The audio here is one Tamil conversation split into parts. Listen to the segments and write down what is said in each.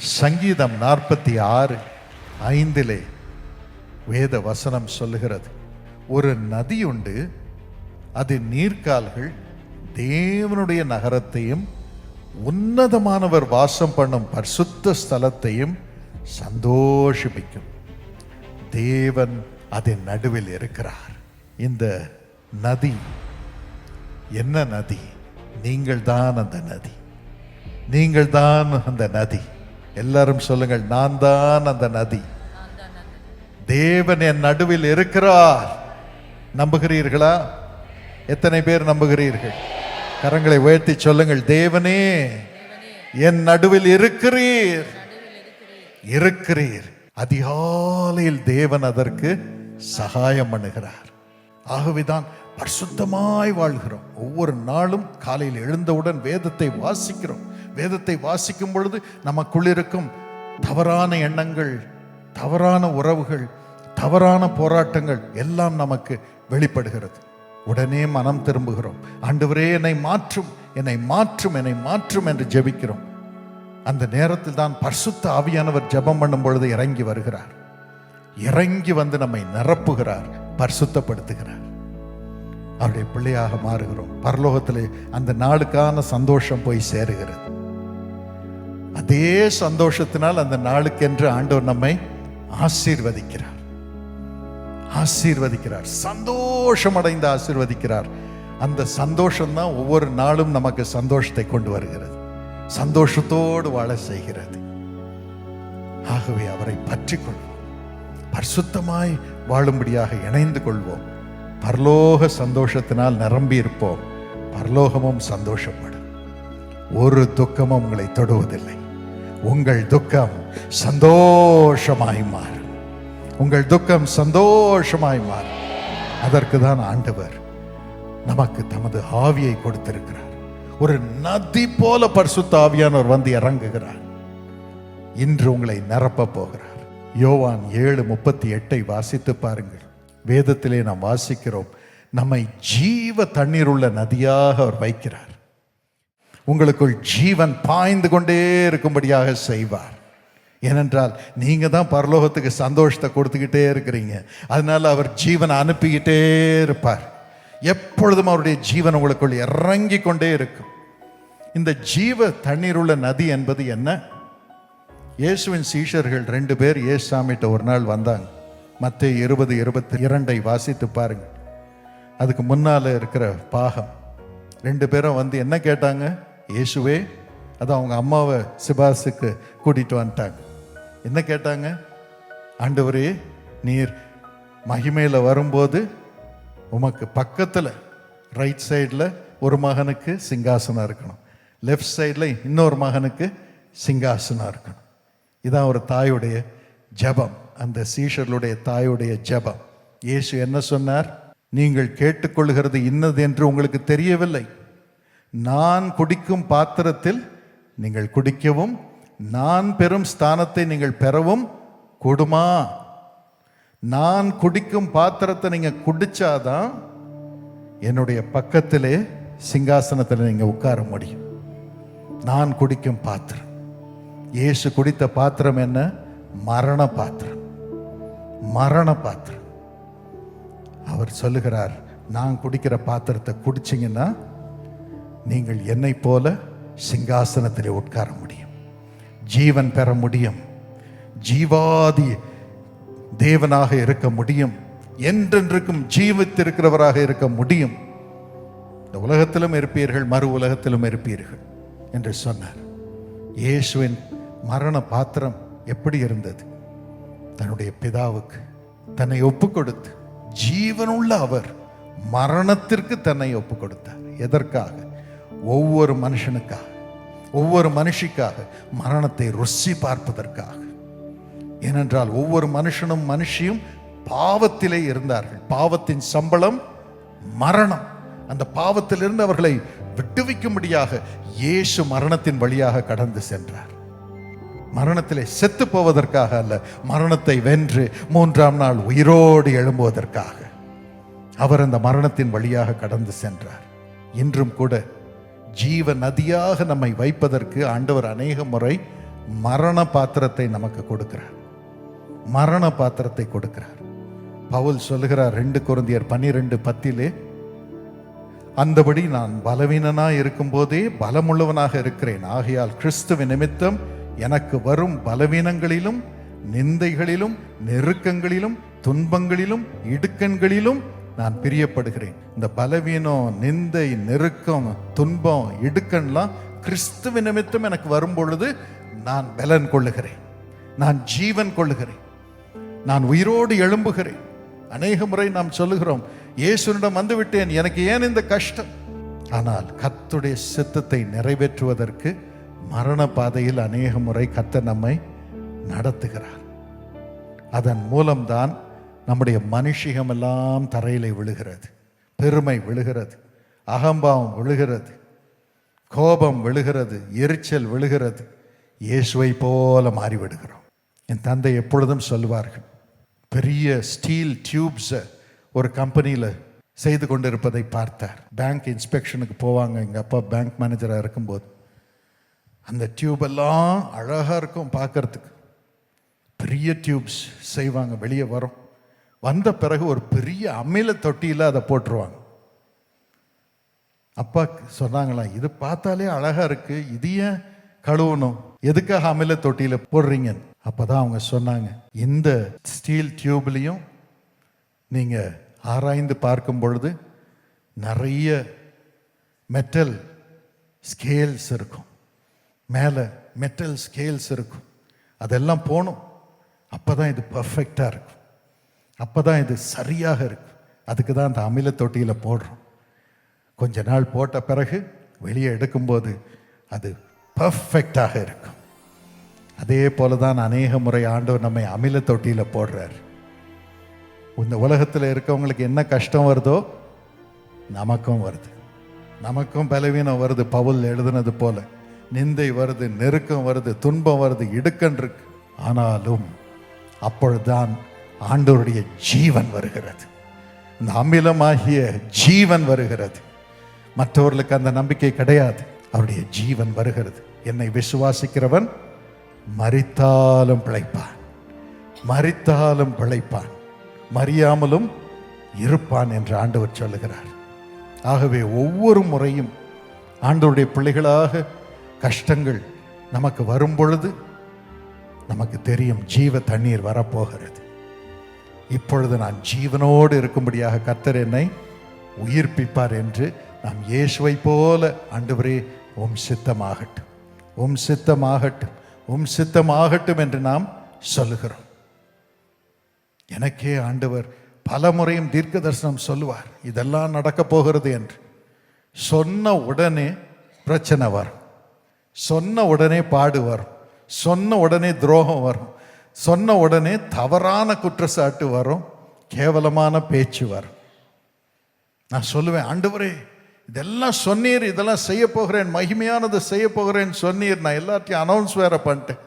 சங்கீதம் நாற்பத்தி ஆறு ஐந்திலே வேத வசனம் சொல்லுகிறது. ஒரு நதி உண்டு அது நீர்க்கால்கள் தேவனுடைய நகரத்தையும் உன்னதமானவர் வாசம் பண்ணும் பரிசுத்த ஸ்தலத்தையும் சந்தோஷிப்பிக்கும். தேவன் அதன் நடுவில் இருக்கிறார். இந்த நதி என்ன நதி? நீங்கள் தான் அந்த நதி. நீங்கள் தான் அந்த நதி. எல்லாரும் சொல்லுங்கள் நான் தான் அந்த நதி. தேவன் என் நடுவில் இருக்கிறார். நம்புகிறீர்களா? எத்தனை பேர் நம்புகிறீர்கள்? கரங்களை உயர்த்தி சொல்லுங்கள் தேவனே என் நடுவில் இருக்கிறீர். இருக்கிறீர். அதிகாலையில் தேவன் அதற்கு சகாயம் பண்ணுகிறார். ஆகவேதான் பரிசுத்தமாய் வாழ்கிறோம். ஒவ்வொரு நாளும் காலையில் எழுந்தவுடன் வேதத்தை வாசிக்கிறோம். வேதத்தை வாசிக்கும் பொழுது நமக்குள் இருக்கும் தவறான எண்ணங்கள் தவறான உறவுகள் தவறான போராட்டங்கள் எல்லாம் நமக்கு வெளிப்படுகிறது. உடனே மனம் திரும்புகிறோம். ஆண்டவரே என்னை மாற்றும் என்னை மாற்றும் என்னை மாற்றும் என்று ஜெபிக்கிறோம். அந்த நேரத்தில் தான் பரிசுத்த ஆவியானவர் ஜெபம் பண்ணும் பொழுது இறங்கி வருகிறார். இறங்கி வந்து நம்மை நிரப்புகிறார் பரிசுத்தப்படுத்துகிறார். அவருடைய பிள்ளையாக மாறுகிறோம். பரலோகத்தில் அந்த நாளுக்கான சந்தோஷம் போய் சேருகிறது. அதே சந்தோஷத்தினால் அந்த நாளுக்கென்று ஆண்டவர் நம்மை ஆசீர்வதிக்கிறார். ஆசீர்வதிக்கிறார். சந்தோஷம் அடைந்து ஆசீர்வதிக்கிறார். அந்த சந்தோஷம் தான் ஒவ்வொரு நாளும் நமக்கு சந்தோஷத்தை கொண்டு வருகிறது. சந்தோஷத்தோடு வாழ செய்கிறது. ஆகவே அவரை பற்றி கொள்வோம் பரிசுத்தமாய் வாழும்படியாக இணைந்து கொள்வோம். பரலோக சந்தோஷத்தினால் நிரம்பி இருப்போம் பரலோகமும் சந்தோஷப்படும். ஒரு துக்கமும் உங்களை தொடுவதில்லை. உங்கள் துக்கம் சந்தோஷமாய் மாறும். உங்கள் துக்கம் சந்தோஷமாய் மாறும். அதற்கு தான் ஆண்டவர் நமக்கு தமது ஆவியை கொடுத்திருக்கிறார். ஒரு நதி போல பரிசுத்த ஆவியானவர் வந்து இறங்குகிறார். இன்று உங்களை நிரப்ப போகிறார். யோவான் ஏழு முப்பத்தி எட்டை வாசித்து பாருங்கள். வேதத்திலே நாம் வாசிக்கிறோம் நம்மை ஜீவ தண்ணீர் உள்ள நதியாக அவர் வைக்கிறார். உங்களுக்குள் ஜீவன் பாய்ந்து கொண்டே இருக்கும்படியாக செய்வார். ஏனென்றால் நீங்க தான் பரலோகத்துக்கு சந்தோஷத்தை கொடுத்துக்கிட்டே இருக்கிறீங்க. அதனால அவர் ஜீவனை அனுப்பிக்கிட்டே இருப்பார். எப்பொழுதும் அவருடைய ஜீவன் உங்களுக்குள் இறங்கி கொண்டே இருக்கும். இந்த ஜீவ தண்ணீர் உள்ள நதி என்பது என்ன? இயேசுவின் சீஷர்கள் ரெண்டு பேர் இயேசுசாமிகிட்ட ஒரு நாள் வந்தாங்க. மற்ற இருபது இருபத்தி இரண்டை வாசித்து பாருங்கள் அதுக்கு முன்னால் இருக்கிற பாகம். ரெண்டு பேரும் வந்து என்ன கேட்டாங்க? இயேசுவே அது அவங்க அம்மாவை சிபாசுக்கு கூட்டிட்டு வந்துட்டாங்க. என்ன கேட்டாங்க? ஆண்டவரே நீர் மகிமையில் வரும்போது உமக்கு பக்கத்தில் ரைட் சைடில் ஒரு மகனுக்கு சிங்காசனம் இருக்கணும். லெஃப்ட் சைடில் இன்னொரு மகனுக்கு சிங்காசனம் இருக்கணும். இதான் ஒரு தாயுடைய ஜெபம். அந்த சீஷர்களுடைய தாயுடைய ஜெபம். இயேசு என்ன சொன்னார்? நீங்கள் கேட்டுக்கொள்கிறது இன்னது என்று உங்களுக்கு தெரியவில்லை. நான் குடிக்கும் பாத்திரத்தில் நீங்கள் குடிக்கவும் நான் பெறும் ஸ்தானத்தை நீங்கள் பெறவும் கூடுமா? நான் குடிக்கும் பாத்திரத்தை நீங்கள் குடிச்சாதான் என்னுடைய பக்கத்திலே சிங்காசனத்தில் நீங்கள் உட்கார முடியும். நான் குடிக்கும் பாத்திரம். இயேசு குடித்த பாத்திரம் என்ன? மரண பாத்திரம். மரண பாத்திரம் அவர் சொல்லுகிறார் நான் குடிக்கிற பாத்திரத்தை குடிச்சிங்கன்னா நீங்கள் என்னை போல சிங்காசனத்தில் உட்கார முடியும். ஜீவன் பெற முடியும். ஜீவாதி தேவனாக இருக்க முடியும். என்றென்றைக்கும் ஜீவித்திருக்கிறவராக இருக்க முடியும். இந்த உலகத்திலும் இருப்பீர்கள் மறு உலகத்திலும் இருப்பீர்கள். என்று சொன்னார். இயேசுவின் மரண பாத்திரம் எப்படி இருந்தது? தன்னுடைய பிதாவுக்கு தன்னை ஒப்பு கொடுத்து ஜீவனுள்ள அவர் மரணத்திற்கு தன்னை ஒப்பு கொடுத்தார் எதற்காக? ஒவ்வொரு மனுஷனுக்காக ஒவ்வொரு மனுஷிக்காக மரணத்தை ருசி பார்ப்பதற்காக. ஏனென்றால் ஒவ்வொரு மனுஷனும் மனுஷியும் பாவத்திலே இருந்தார்கள். பாவத்தின் சம்பளம் மரணம். அந்த பாவத்திலிருந்து அவர்களை விட்டுவிக்கும்படியாக இயேசு மரணத்தின் வழியாக கடந்து சென்றார். மரணத்திலே செத்து போவதற்காக அல்ல மரணத்தை வென்று மூன்றாம் நாள் உயிரோடு எழும்புவதற்காக. அவர் அந்த மரணத்தின் வழியாக கடந்து சென்றார். இன்றும் கூட ஜீவ நதியாக நம்மை வைப்பதற்கு ஆண்டவர் அநேக முறை மரண பாத்திரத்தை நமக்கு கொடுக்கிறார். மரண பாத்திரத்தை கொடுக்கிறார். பவுல் சொல்லுகிறார் ரெண்டு குருந்தியர் பன்னிரெண்டு பத்திலே அந்தபடி நான் பலவீனனாக இருக்கும்போதே பலமுள்ளவனாக இருக்கிறேன். ஆகையால் கிறிஸ்துவ நிமித்தம் எனக்கு வரும் பலவீனங்களிலும் நிந்தைகளிலும் நெருக்கங்களிலும் துன்பங்களிலும் இடுக்கண்களிலும் நான் பிரியப்படுகிறேன். இந்த பலவீனம் நிந்தை நெருக்கம் துன்பம் இடுக்கண்லாம் கிறிஸ்துவ நிமித்தம் எனக்கு வரும் பொழுது நான் பலன் கொள்ளுகிறேன். நான் ஜீவன் கொள்ளுகிறேன். நான் உயிரோடு எழும்புகிறேன். அநேக முறை நாம் சொல்லுகிறோம் இயேசுனிடம் வந்துவிட்டேன் எனக்கு ஏன் இந்த கஷ்டம்? ஆனால் கத்துடைய சித்தத்தை நிறைவேற்றுவதற்கு மரண பாதையில் அநேக முறை கத்த நம்மை நடத்துகிறார். அதன் மூலம்தான் நம்முடைய மனுஷிகமெல்லாம் தரையிலே விழுகிறது. பெருமை விழுகிறது. அகம்பாவம் விழுகிறது. கோபம் விழுகிறது. எரிச்சல் விழுகிறது. இயேசுவை போல மாறிவிடுகிறோம். என் தந்தை எப்பொழுதும் சொல்லுவார்கள் பெரிய ஸ்டீல் டியூப்ஸை ஒரு கம்பெனியில் செய்து கொண்டிருப்பதை பார்த்தார். பேங்க் இன்ஸ்பெக்ஷனுக்கு போவாங்க. எங்கள் அப்பா பேங்க் மேனேஜராக இருக்கும்போது. அந்த டியூப் எல்லாம் அழகாக இருக்கும் பார்க்கறதுக்கு. பெரிய டியூப்ஸ் செய்வாங்க வெளியே வரும். வந்த பிறகு ஒரு பெரிய அமில தொட்டியில் அதை போட்டுருவாங்க. அப்பா சொன்னாங்களாம் இது பார்த்தாலே அழகாக இருக்குது இது ஏன் கழுவணும்? எதுக்காக அமில தொட்டியில் போடுறீங்க அப்பதான் அவங்க சொன்னாங்க இந்த ஸ்டீல் டியூப்லேயும் நீங்கள் ஆராய்ந்து பார்க்கும் பொழுது நிறைய மெட்டல் ஸ்கேல்ஸ் இருக்கும். மேலே மெட்டல் ஸ்கேல்ஸ் இருக்கும். அதெல்லாம் போகணும் அப்போ தான் இது பர்ஃபெக்டாக இருக்கும். அப்போ தான் இது சரியாக இருக்கும். அதுக்கு தான் அந்த அமில தொட்டியில் போடுறோம். கொஞ்ச நாள் போட்ட பிறகு வெளியே எடுக்கும்போது அது பர்ஃபெக்டாக இருக்கும். அதே போல தான் அநேக முறை ஆண்டவர் நம்மை அமில தொட்டியில் போடுறார். இந்த உலகத்தில் இருக்கவங்களுக்கு என்ன கஷ்டம் வருதோ நமக்கும் வருது. நமக்கும் பலவீனம் வருது. பவுல் எழுதுனது போல. நிந்தை வருது நெருக்கம் வருது துன்பம் வருது இடுக்கன் இருக்கு. ஆனாலும் அப்பொழுதுதான் ஆண்டோருடைய ஜீவன் வருகிறது. இந்த அமிலமாகிய ஜீவன் வருகிறது. மற்றவர்களுக்கு அந்த நம்பிக்கை கிடையாது. அவருடைய ஜீவன் வருகிறது. என்னை விசுவாசிக்கிறவன் மறித்தாலும் பிழைப்பான். மறித்தாலும் பிழைப்பான். மறியாமலும் இருப்பான் என்று ஆண்டவர் சொல்லுகிறார். ஆகவே ஒவ்வொரு முறையும் ஆண்டவருடைய பிள்ளைகளாக கஷ்டங்கள் நமக்கு வரும் பொழுது நமக்கு தெரியும் ஜீவ தண்ணீர் வரப்போகிறது. இப்பொழுது நான் ஜீவனோடு இருக்கும்படியாக கத்தர் என்னை உயிர்ப்பிப்பார் என்று நாம் இயேசுவை போல ஆண்டவரே உம் சித்தமாகட்டும். உம் சித்தமாகட்டும். உம் சித்தமாகட்டும் என்று நாம் சொல்லுகிறோம். எனக்கே ஆண்டவர் பல முறையும் தீர்க்க தரிசனம் சொல்லுவார். இதெல்லாம் நடக்கப் போகிறது என்று. சொன்ன உடனே பிரச்சனை வரும். சொன்ன உடனே பாடு வரும். சொன்ன உடனே துரோகம் வரும். சொன்ன உடனே தவறான குற்றச்சாட்டு வரும். கேவலமான பேச்சு வரும். நான் சொல்லுவேன் ஆண்டவரே இதெல்லாம் சொன்னீர் இதெல்லாம் செய்ய போகிறேன் மகிமையானது செய்ய போகிறேன் சொன்னீர். நான் எல்லாத்தையும் அனௌன்ஸ் வேற பண்ணிட்டேன்.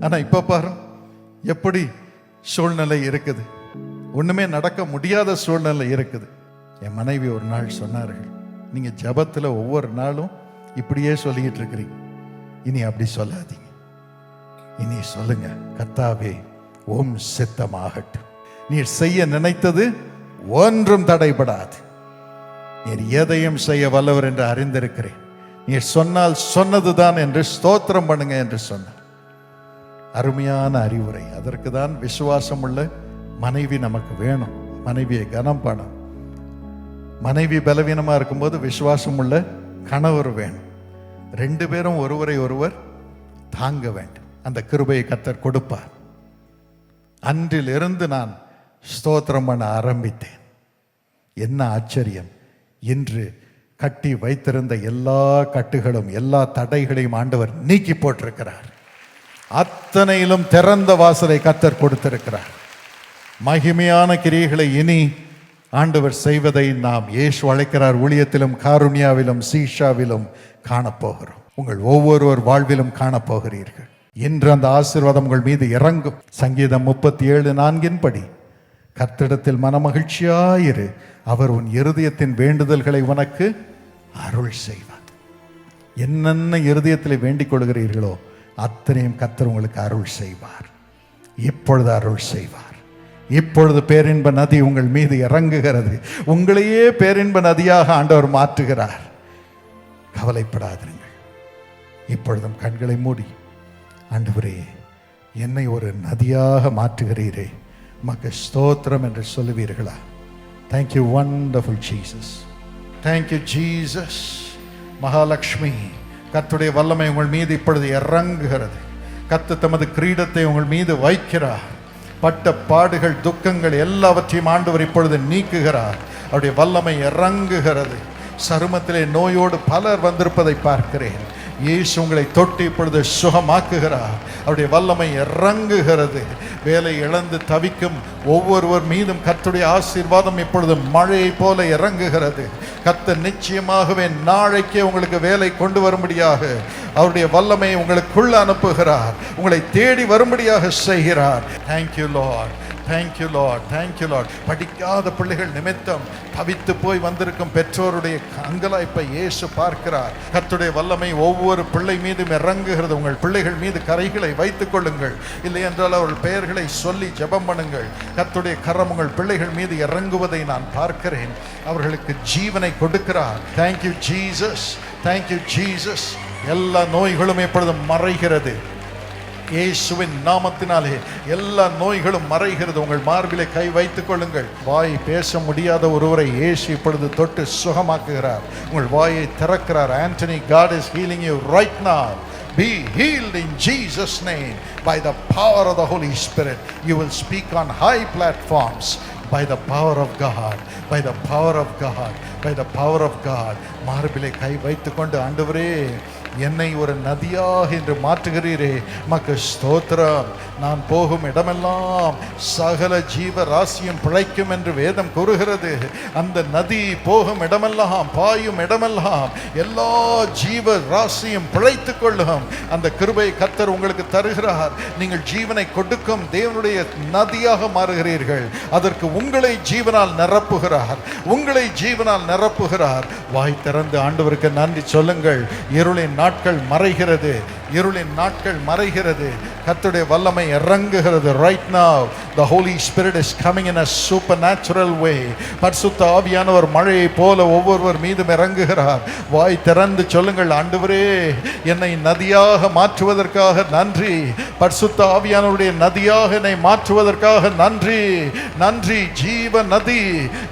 ஆனால் இப்போ பாரு எப்படி சூழ்நிலை இருக்குது. ஒன்றுமே நடக்க முடியாத சூழ்நிலை இருக்குது. என் மனைவி ஒரு நாள் சொன்னார்கள் நீங்கள் ஜெபத்தில் ஒவ்வொரு நாளும் இப்படியே சொல்லிக்கிட்டு இருக்கிறீங்க. இனி அப்படி சொல்லாதீங்க. இனி சொல்லுங்க கத்தாவே ஓம் சித்தமாகட்டும். நீர் செய்ய நினைத்தது ஒன்றும் தடைபடாது. நீர் எதையும் செய்ய வல்லவர் என்று அறிந்திருக்கிறேன். நீர் சொன்னால் சொன்னதுதான் என்று ஸ்தோத்திரம் பண்ணுங்க என்று சொன்னார். அருமையான அறிவுரை. அதற்கு தான் விசுவாசம் உள்ள மனைவி நமக்கு வேணும். மனைவியை கனம் பண்ணும் மனைவி பலவீனமா இருக்கும்போது விசுவாசம் உள்ள கணவர் வேணும். ரெண்டு பேரும் ஒருவரை ஒருவர் தாங்க வேண்டும். அந்த கிருபையை கத்தர் கொடுப்பார். அன்றிலிருந்து நான் ஸ்தோத்திரம் பண்ண ஆரம்பித்தேன். என்ன ஆச்சரியம். இன்று கட்டி வைத்திருந்த எல்லா கட்டுகளும் எல்லா தடைகளையும் ஆண்டவர் நீக்கி போட்டிருக்கிறார். அத்தனையிலும் திறந்த வாசலை கத்தர் கொடுத்திருக்கிறார். மகிமையான கிரியைகளை இனி ஆண்டவர் செய்வதை நாம் ஏசு அழைக்கிறார் ஊழியத்திலும் காருண்யாவிலும் சீஷாவிலும் காணப்போகிறோம். உங்கள் ஒவ்வொருவர் வாழ்விலும் காணப்போகிறீர்கள். இன்று அந்த ஆசீர்வாதம் உங்கள் மீது இறங்கும். சங்கீதம் முப்பத்தி ஏழு நான்கின் படி கர்த்தரிடத்தில் மனமகிழ்ச்சியாயிரு. அவர் உன் இருதயத்தின் வேண்டுதல்களை உனக்கு அருள் செய்வார். என்னென்ன இருதயத்தில் வேண்டிக் கொள்கிறீர்களோ அத்தனையும் கத்தர் உங்களுக்கு அருள் செய்வார். இப்பொழுது அருள் செய்வார். இப்பொழுது பேரின்ப நதி உங்கள் மீது இறங்குகிறது. உங்களையே பேரின்ப நதியாக ஆண்டவர் மாற்றுகிறார். கவலைப்படாதீர்கள் இப்பொழுதும் கண்களை மூடி ஆண்டவரே என்னை ஒரு நதியாக மாற்றுகிறீரே. மக்கு ஸ்தோத்திரம் என்று சொல்லுவீர்களா? Thank you wonderful Jesus thank you Jesus Mahalakshmi கத்துடைய வல்லமை உங்கள் மீது இப்பொழுது இறங்குகிறது. கத்து தமது கிரீடத்தை உங்கள் மீது வைக்கிறார். பட்ட பாடுகள் துக்கங்கள் எல்லாவற்றையும் ஆண்டவர் இப்பொழுது நீக்குகிறார். அவருடைய வல்லமை இறங்குகிறது. சருமத்திலே நோயோடு பலர் வந்திருப்பதை பார்க்கிறேன். இயேசு உங்களை தொட்டு இப்பொழுது சுகமாக்குகிறார். அவருடைய வல்லமை இறங்குகிறது. வேலை இழந்து தவிக்கும் ஒவ்வொருவர் மீதும் கத்துடைய ஆசீர்வாதம் இப்பொழுது மழையை போல இறங்குகிறது. கத்த நிச்சயமாகவே நாளைக்கே உங்களுக்கு வேலை கொண்டு வரும்படியாக அவருடைய வல்லமை உங்களுக்குள்ள அனுப்புகிறார். உங்களை தேடி வரும்படியாக செய்கிறார். Thank you Lord thank you Lord thank you Lord படிக்காத பிள்ளைகள் நிமித்தம் தவித்து போய் வந்திருக்கும் பெற்றோருடைய அங்கலாய்ப்பை இயேசு பார்க்கிறார். கத்துடைய வல்லமை ஒவ்வொரு பிள்ளை மீதும் இறங்குகிறது. உங்கள் பிள்ளைகள் மீது கரைகளை வைத்துக் கொள்ளுங்கள். இல்லை என்றால் அவர்கள் பெயர்களை சொல்லி ஜெபம் பண்ணுங்கள். கத்துடைய கரம் உங்கள் பிள்ளைகள் மீது இறங்குவதை நான் பார்க்கிறேன். அவர்களுக்கு ஜீவனை கொடுக்கிறார். தேங்க்யூ ஜீசஸ் தேங்க்யூ ஜீசஸ் எல்லா நோய்களும் எப்பொழுதும் மறைகிறது. இயேசுவின் நாமத்தினாலே எல்லா நோய்களும் மறைகிறது உங்கள் மார்பிலே கை வைத்துக் கொள்ளுங்கள் வாய் பேச முடியாத ஒருவரை இயேசு இப்பொழுது தொட்டு சுகமாக்குகிறார் உங்கள் வாயை திறக்கிறார் Antony God is healing you right நான் be healed in Jesus' name by the power of the Holy Spirit. You will speak on high platforms by the power of God, by the power of God, by the power of God. மார்பிலை கை வைத்துக்கொண்டு ஆண்டவரே என்னை ஒரு நதியாக என்று மாற்றுகிறீரே. மக்கு ஸ்தோத்திரம். நான் போகும் இடமெல்லாம் சகல ஜீவ ராசியும் பிழைக்கும் என்று வேதம் கூறுகிறது. அந்த நதி போகும் இடமெல்லாம் பாயும் இடமெல்லாம் எல்லா ஜீவ ராசியும் பிழைத்து கொள்ளும். அந்த கிருபை கத்தர் உங்களுக்கு தருகிறார். நீங்கள் ஜீவனை கொடுக்கும் தேவனுடைய நதியாக மாறுகிறீர்கள். அதற்கு உங்களை ஜீவனால் நிரப்புகிறார். உங்களை ஜீவனால் நிரப்புகிறார். வாய் திறந்து ஆண்டவருக்கு நன்றி சொல்லுங்கள். இருளின் நாட்கள் மறைகிறது. இருளின் நாட்கள் மறைகிறது. கத்துடைய வல்லமை இறங்குகிறது right now the Holy Spirit is coming in a supernatural way பர்சுத்த ஆவியானவர் மழையை போல ஒவ்வொருவர் மீதும் இறங்குகிறார். வாய் திறந்து சொல்லுங்கள் ஆண்டவரே என்னை நதியாக மாற்றுவதற்காக நன்றி. பர்சுத்த ஆவியானவருடைய நதியாக என்னை மாற்றுவதற்காக நன்றி. நன்றி ஜீவ நதி.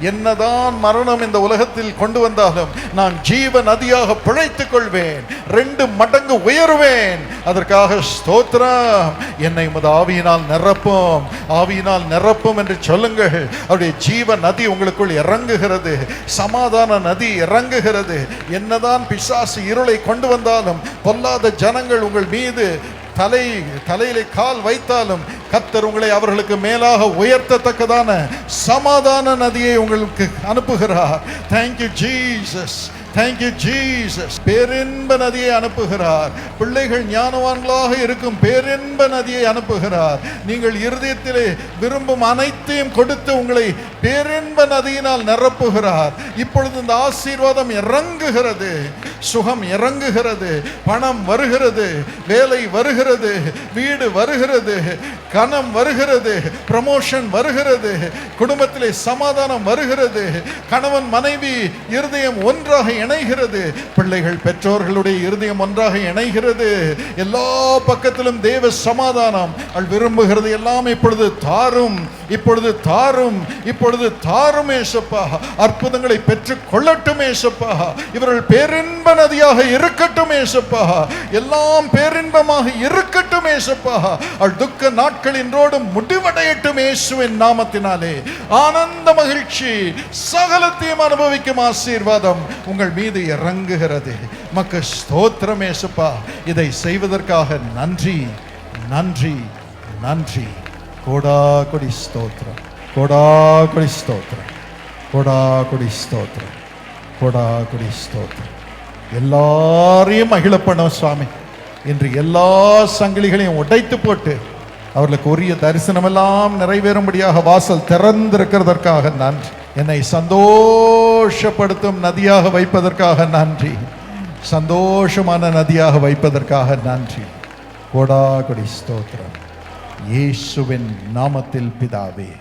என்னதான் மரணம் இந்த உலகத்தில் கொண்டு வந்தாலும் நான் ஜீவ நதியாக பிழைத்துக் கொள்வேன். ரெண்டு மடங்கு உயருவேன். அதற்காக ஸ்தோத்திரம். என்னை உமது ஆவியினால் நிரப்பும். ஆவியினால் நிரப்பும் என்று சொல்லுங்கள். அவருடைய ஜீவ நதி உங்களுக்குள் இறங்குகிறது. சமாதான நதி இறங்குகிறது. என்னதான் பிசாசு இருளை கொண்டு வந்தாலும் பொல்லாத ஜனங்கள் உங்கள் மீது தலை தலையிலே கால் வைத்தாலும் கத்தர் உங்களை அவர்களுக்கு மேலாக உயர்த்தத்தக்கதான சமாதான நதியை உங்களுக்கு அனுப்புகிறார். தேங்க்யூ ஜீசஸ் தேங்க்யூ ஜீசஸ் பேரின்ப நதியை அனுப்புகிறார். பிள்ளைகள் ஞானவான்களாக இருக்கும் பேரின்ப நதியை அனுப்புகிறார். நீங்கள் இருதயத்திலே விரும்பும் அனைத்தையும் கொடுத்து உங்களை பேரின்ப நதியினால் நிரப்புகிறார். இப்பொழுது இந்த ஆசீர்வாதம் இறங்குகிறது. சுகம் இறங்குகிறது. பணம் வருகிறது. வேலை வருகிறது. வீடு வருகிறது. கனம் வருகிறது. ப்ரமோஷன் வருகிறது. குடும்பத்திலே சமாதானம் வருகிறது. கணவன் மனைவி இருதயம் ஒன்றாக இணைகிறது. பிள்ளைகள் பெற்றோர்களுடைய இருதயம் ஒன்றாக இணைகிறது. எல்லா பக்கத்திலும் தேவ சமாதானம். அவள் விரும்புகிறது எல்லாம் இப்பொழுது தாரும். இப்பொழுது தாரும். இப்பொழுது தாரும் ஏசப்பா. அற்புதங்களை பெற்றுக் கொள்ளட்டும் ஏசப்பா. இவர்கள் பேரின்ப நதியாக இருக்கட்டும் ஏசப்பா. எல்லாம் பேரின்பமாக இருக்கட்டும் ஏசப்பா. அவள் துக்க நாட்கள் இன்றோடு முடிவடையட்டும் இயேசுவின் நாமத்தினாலே. ஆனந்த மகிழ்ச்சி. சகலத்தையும் அனுபவிக்கும் ஆசீர்வாதம். உங்கள் மீது இறங்குகிறது. மக்கு ஸ்தோத்திரம் ஏசப்பா. இதை செய்வதற்காக நன்றி நன்றி நன்றி. கோடா கொடி ஸ்தோத்திரம். கோடா கொடி ஸ்தோத்திரம். கோடா கொடி ஸ்தோத்திரம். கோடா கொடி ஸ்தோத்திரம். எல்லாரையும் மகிழ பண்ணும் சுவாமி. இன்று எல்லா சங்கிலிகளையும் உடைத்து போட்டு அவர்களுக்கு உரிய தரிசனமெல்லாம் நிறைவேறும்படியாக வாசல் திறந்திருக்கிறதற்காக நன்றி. என்னை சந்தோஷப்படுத்தும் நதியாக வைப்பதற்காக நன்றி. சந்தோஷமான நதியாக வைப்பதற்காக நன்றி. கோடாகொடி ஸ்தோத்திரம். இயேசுவின் நாமத்தில் பிதாவே.